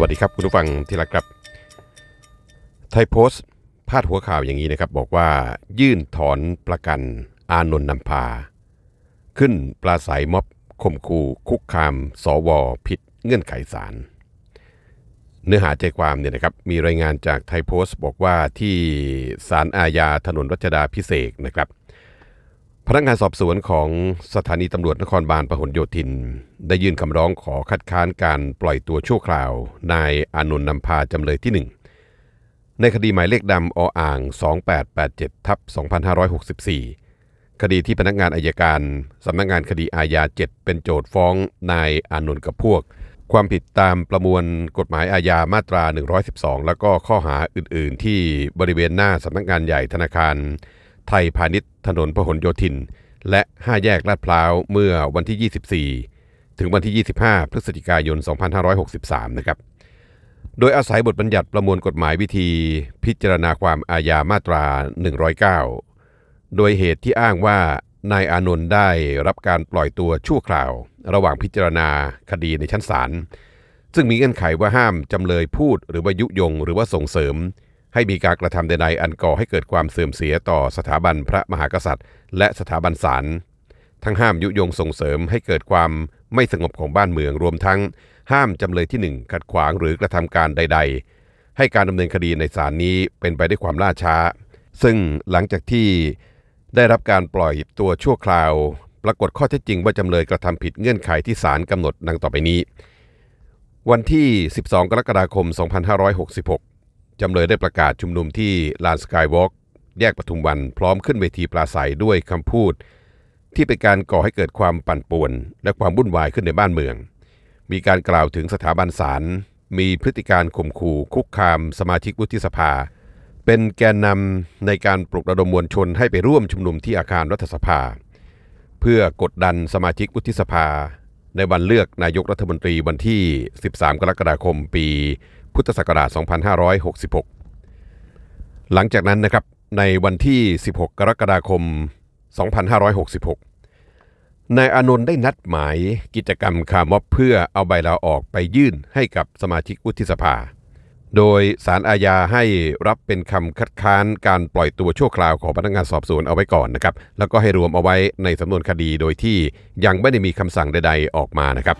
วัสดีครับคุณผู้ฟังที่รักครับ ไทยโพสต์พาดหัวข่าวอย่างนี้นะครับ บอกว่ายื่นถอนประกันอานนท์นำพา ขึ้นปลาใสม็อบข่มขู่คุกคาม สวผิดเงื่อนไขศาลเนื้อหาใจความเนี่ยนะครับมีรายงานจากไทยโพสต์ บอกว่าที่ศาลอาญาถนนรัชดาพิเศษนะครับ พนักงานสอบสวนของสถานีตำรวจนครบาลพหลโยธิน ได้ยื่นคำร้องขอคัดค้านการปล่อยตัวชั่วคราวนายอานนท์นำพาจำเลยที่ 1 ในคดีหมายเลขดำออ่าง 2887ทับ2564 คดีที่พนักงานอายการสำนักงานคดีอาญา 7 เป็นโจทฟ้องนายอานนท์กับพวก ความผิดตามประมวลกฎหมายอาญามาตรา 112 แล้วก็ข้อหาอื่น ๆ ที่บริเวณหน้าสำนักงานใหญ่ธนาคาร ไทยพาณิชย์ถนนพหลโยธิน และ 5 แยกลาดพร้าวเมื่อวันที่ 24 ถึงวันที่ 25 พฤศจิกายน 2563 นะครับ โดยอาศัยบทบัญญัติประมวลกฎหมายวิธีพิจารณาความอาญามาตรา 109 โดยเหตุที่อ้างว่านายอานนท์ได้รับการปล่อยตัวชั่วคราว ระหว่างพิจารณาคดีในชั้นศาลซึ่งมีเงื่อนไขว่าห้ามจำเลยพูดหรือว่ายุยงหรือว่าส่งเสริม ให้มีการกระทำใดๆอันก่อให้เกิดความเสื่อมเสียต่อสถาบันพระมหากษัตริย์ และสถาบันศาลทั้งห้ามยุยงส่งเสริมให้เกิดความไม่สงบของบ้านเมืองรวมทั้ง ห้ามจำเลยที่หนึ่งขัดขวางหรือกระทำการใด ๆ ให้การดำเนินคดีในศาลนี้เป็นไปด้วยความล่าช้า ซึ่งหลังจากที่ได้รับการปล่อยตัวชั่วคราว ปรากฏข้อเท็จจริงว่าจำเลยกระทำผิดเงื่อนไขที่ศาลกำหนดดังต่อไปนี้ วันที่ 12 กรกฎาคม 2566 จำเลยได้ประกาศชุมนุมที่ลานสกายวอล์กแยกปทุมวันพร้อมขึ้นเวทีปราศัยด้วยคำพูด ที่เป็นการก่อให้เกิดความปั่นป่วน และความวุ่นวายขึ้นในบ้านเมือง มีการกล่าวถึงสถาบันศาลมีพฤติการข่มขู่คุกคามสมาชิกวุฒิสภา เป็นแกนนำในการปลุกระดมมวลชนให้ไปร่วมชุมนุมที่อาคารรัฐสภา เพื่อกดดันสมาชิกวุฒิสภา ในวันเลือกนายกรัฐมนตรีวันที่ 13 กรกฎาคมปี พุทธศักราช 2566 หลังจากนั้นนะครับในวันที่ 16 กรกฎาคม 2566 นายอานนท์ได้นัดหมายกิจกรรมคาร์ม็อบเพื่อเอาใบลาออกไปยื่นให้กับสมาชิกวุฒิสภา โดยสารอาญาให้รับเป็นคำคัดค้านการปล่อยตัวชั่วคราวของพนักงานสอบสวนเอาไว้ก่อนนะครับ แล้วก็ให้รวมเอาไว้ในสำนวนคดีโดยที่ยังไม่ได้มีคำสั่งใด ๆออกมานะครับ